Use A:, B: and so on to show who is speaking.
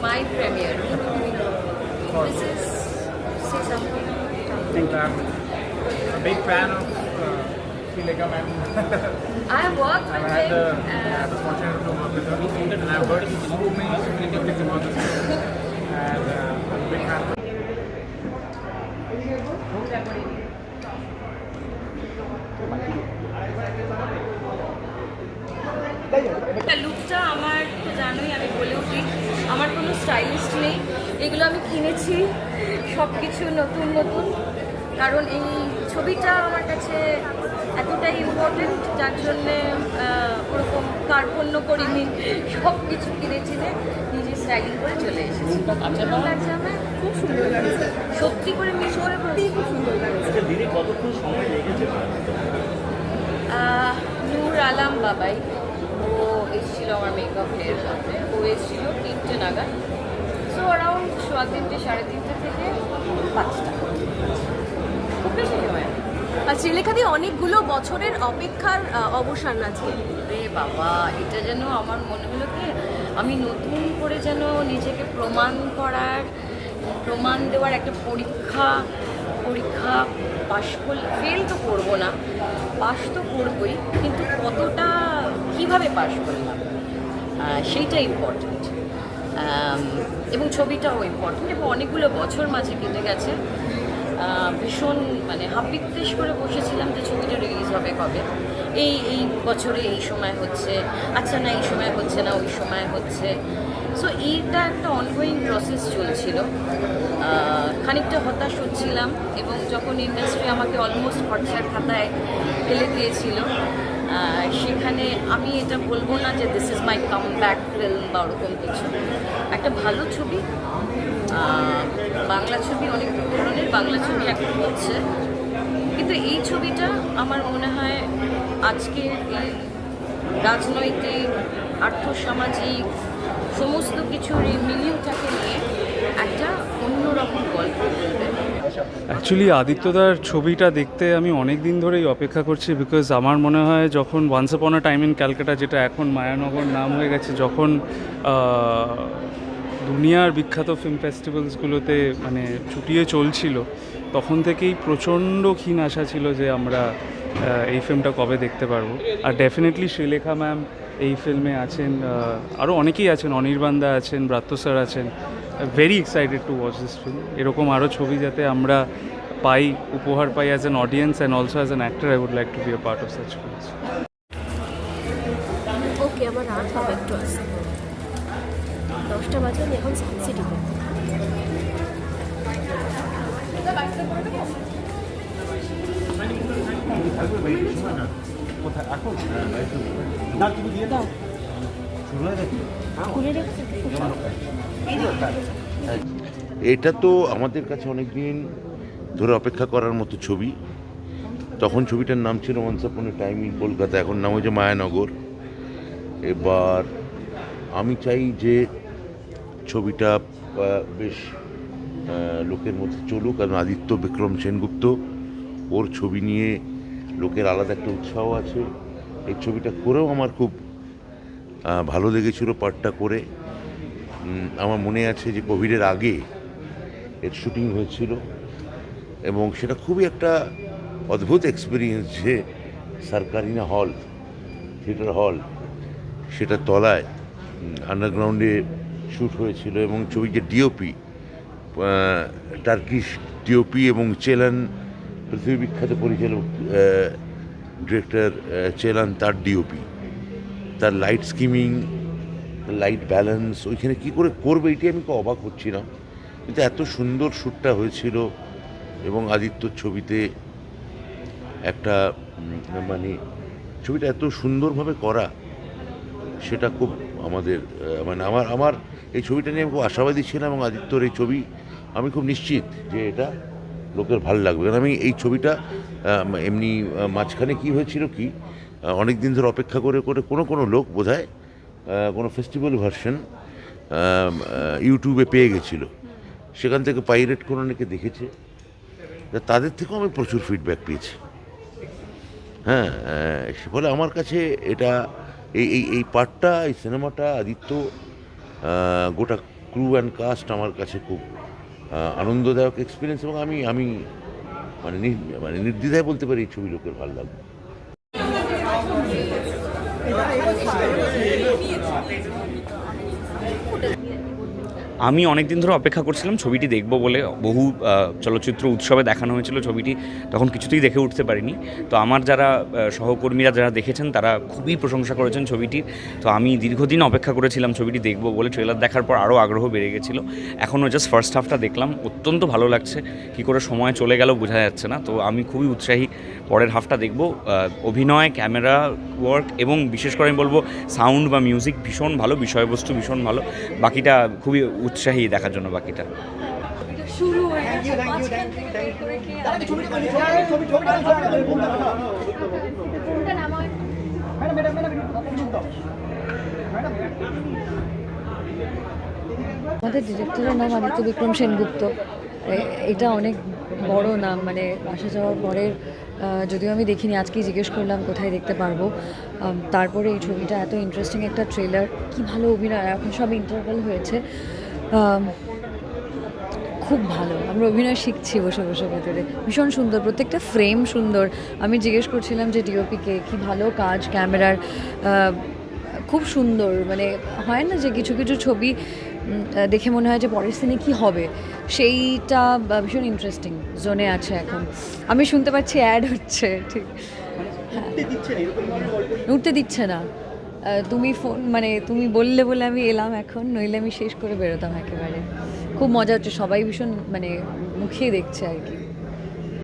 A: my premiere. This is say something.
B: And I'm a big fan of uh, Srilekha ma'am.
A: I have worked with
B: I've had
A: him.
B: the,
A: and
B: I was fortunate to work with her, and I've heard so many, so many good things about this film. And uh, I'm a big fan.
A: লুকটা আমার তো জানোই আমি বলে উঠি আমার কোনো stylist নেই। এগুলো আমি কিনেছি সব কিছু নতুন নতুন। কারণ এই ছবিটা আমার কাছে এতটাই ইম্পর্টেন্ট যার জন্যে ওরকম কার্পণ্য করিনি সব কিছু কিনেছি যে নিজে স্টাইলিং করে চলে এসেছি। কেমন লাগছে আমার? খুব সুন্দর লাগছে। সত্যি করে মিস করে খুব সুন্দর লাগছে।
C: দিনে কতক্ষণ সময় লেগেছে?
A: আহ, নূর আলাম বাবাই। এসেছিল আমার মেকআপ হেয়ার সাথে। ও এসেছিল তিনটে নাগাদ। সো অ্যারাউন্ড সোয়া তিনটে সাড়ে তিনটে থেকে পাঁচটা। খুব বেশি সময়
D: আর শ্রীলেখা দিয়ে অনেকগুলো বছরের অপেক্ষার অবসান আজকে
A: রে বাবা এটা যেন আমার মনে হলো কি আমি নতুন করে যেন নিজেকে প্রমাণ করার প্রমাণ দেওয়ার একটা পরীক্ষা পরীক্ষা পাশ করলে ফেল তো করব না। পাশ তো করবই কিন্তু কতটা কীভাবে পাশ করলাম? সেইটা ইম্পর্ট্যান্ট এবং ছবিটাও ইম্পর্ট্যান্ট এবং অনেকগুলো বছর মাঝে কেটে গেছে। ভীষণ মানে হাপিত্তেশ করে বসেছিলাম যে ছবিটা রিলিজ হবে কবে। এই এই বছরে এই সময় হচ্ছে আচ্ছা না, এই সময় হচ্ছে না, ওই সময় হচ্ছে। সো এইটা একটা অনগোয়িং প্রসেস চলছিল। খানিকটা হতাশ হচ্ছিলাম এবং যখন ইন্ডাস্ট্রি আমাকে অলমোস্ট খরচার খাতায় ফেলে দিয়েছিল সেখানে আমি এটা বলব না যে this is my comeback film বা ওরকম কিছু। একটা ভালো ছবি বাংলা ছবি, অনেক ধরনের বাংলা ছবি এখন হচ্ছে। কিন্তু এই ছবিটা আমার মনে হয় আজকে এই রাজনৈতিক, আর্থসামাজিক সমস্ত কিছুর এই মিলিয়টাকে নিয়ে একটা অন্যরকম গল্প বলবে।
E: অ্যাকচুয়ালি আদিত্যদার ছবিটা দেখতে আমি অনেক দিন ধরেই অপেক্ষা করছি বিকজ আমার মনে হয় যখন once upon a time in Calcutta যেটা এখন মায়ানগর নাম হয়ে গেছে, যখন দুনিয়ার বিখ্যাত ফিল্ম ফেস্টিভ্যালসগুলোতে মানে ছুটিয়ে চলছিল, তখন থেকেই প্রচণ্ড ক্ষীণ আশা ছিল যে আমরা এই ফিল্মটা কবে দেখতে পারব। আর ডেফিনেটলি শ্রীলেখা ম্যাম এই ফিল্মে আছেন আরও অনেকেই আছেন, অনির্বাণদা আছেন, ব্রাত্য স্যার আছেন। Very excited to watch this film এরকম আরও ছবি যাতে আমরা পাই, উপহার পাই as an audience and also as an actor I would like
D: to be part of such films দশটা বাজে এখন খুলে রেখেছে
F: এটা তো আমাদের কাছে অনেকদিন ধরে অপেক্ষা করার মতো ছবি। তখন ছবিটার নাম ছিল মনসাপনের টাইম ইন কলকাতা এখন নাম হয়েছে মায়ানগর। এবার আমি চাই যে ছবিটা বেশ লোকের মধ্যে চলুক। কারণ আদিত্য বিক্রম সেনগুপ্ত ওর ছবি নিয়ে লোকের আলাদা একটা উৎসাহ আছে। এই ছবিটা করেও আমার খুব ভালো লেগেছিল পার্টটা করে। আমার মনে আছে যে কোভিডের আগে এর শুটিং হয়েছিল এবং সেটা খুবই একটা অদ্ভুত এক্সপিরিয়েন্স যে সরকারিনা হল, থিয়েটার হল, সেটা তলায় আন্ডারগ্রাউন্ডে শ্যুট হয়েছিল এবং ছবির যে ডিওপি টার্কিশ ডিওপি এবং চেলান পৃথিবী বিখ্যাত পরিচালক ডিরেক্টর চেলান তার ডিওপি তার লাইট স্কিমিং লাইট ব্যালেন্স ওইখানে কী করে করবে এটি আমি অবাক হচ্ছিলাম কিন্তু এত সুন্দর শ্যুটটা হয়েছিল এবং আদিত্যর ছবিতে একটা মানে ছবিটা এত সুন্দরভাবে করা, সেটা খুব আমাদের মানে আমার আমার এই ছবিটা নিয়ে আমি খুব আশাবাদী ছিলাম এবং আদিত্যর এই ছবি আমি খুব নিশ্চিত যে এটা লোকের ভালো লাগবে। কারণ আমি এই ছবিটা এমনি মাঝখানে কি হয়েছিল কি অনেক দিন ধরে অপেক্ষা করে করে কোনো কোনো লোক বোধহয় কোনো ফেস্টিভ্যাল ভার্সন ইউটিউবে পেয়ে গেছিল। সেখান থেকে পাইরেট করে অনেকে দেখেছে। তাদের থেকেও আমি প্রচুর ফিডব্যাক পেয়েছি। হ্যাঁ সে ফলে আমার কাছে এটা, এই এই এই পার্টটা এই সিনেমাটা আদিত্য গোটা ক্রু অ্যান্ড কাস্ট আমার কাছে খুব আনন্দদায়ক এক্সপিরিয়েন্স এবং আমি আমি মানে মানে নির্দ্বিধায় বলতে পারি এই ছবি লোকের ভালো লাগবে।
G: আমি অনেক দিন ধরে অপেক্ষা করছিলাম ছবিটি দেখব বলে। বহু চলচ্চিত্র উৎসবে দেখানো হয়েছিল ছবিটি, তখন কিছুতেই দেখে উঠতে পারিনি। তো আমার যারা সহকর্মীরা যারা দেখেছেন, তারা খুবই প্রশংসা করেছেন ছবিটির। তো আমি দীর্ঘদিন অপেক্ষা করেছিলাম ছবিটি দেখব বলে। ট্রেলার দেখার পর আরও আগ্রহ বেড়ে গেছিল। এখনও জাস্ট ফার্স্ট হাফটা দেখলাম। অত্যন্ত ভালো লাগছে। কী করে সময় চলে গেল বোঝা যাচ্ছে না। তো আমি খুবই উৎসাহী পরের হাফটা দেখব। অভিনয়, ক্যামেরা ওয়ার্ক এবং বিশেষ করে আমি বলব সাউন্ড বা মিউজিক ভীষণ ভালো, বিষয়বস্তু ভীষণ ভালো। বাকিটা খুবই উৎসাহী দেখার জন্য বাকিটা।
A: শুরু হয়ে।
H: আমাদের ডিরেক্টরের নাম আদিত্য বিক্রম সেনগুপ্ত। এটা অনেক বড় নাম মানে আসা যাওয়ার পরের যদিও আমি দেখিনি আজকেই জিজ্ঞেস করলাম কোথায় দেখতে পারব। তারপরে এই ছবিটা এত ইন্টারেস্টিং একটা ট্রেলার কি ভালো অভিনয় এখন সব ইন্টারভাল হয়েছে। খুব ভালো। আমরা অভিনয় শিখছি বসে বসে ভেতরে। ভীষণ সুন্দর প্রত্যেকটা ফ্রেম সুন্দর। আমি জিজ্ঞেস করছিলাম যে ডিওপিকে কি ভালো কাজ ক্যামেরার? খুব সুন্দর। মানে হয় না যে কিছু কিছু ছবি দেখে মনে হয় যে পরের সিনে কী হবে? সেইটা ভীষণ ইন্টারেস্টিং জোনে আছে এখন। আমি শুনতে পাচ্ছি অ্যাড হচ্ছে ঠিক। উঠতে দিচ্ছে না। তুমি ফোন মানে তুমি বললে বলে আমি এলাম এখন, নইলে আমি শেষ করে বেরোতাম একেবারে। খুব মজা হচ্ছে, সবাই ভীষণ মানে মুখিয়ে দেখছে আর কি।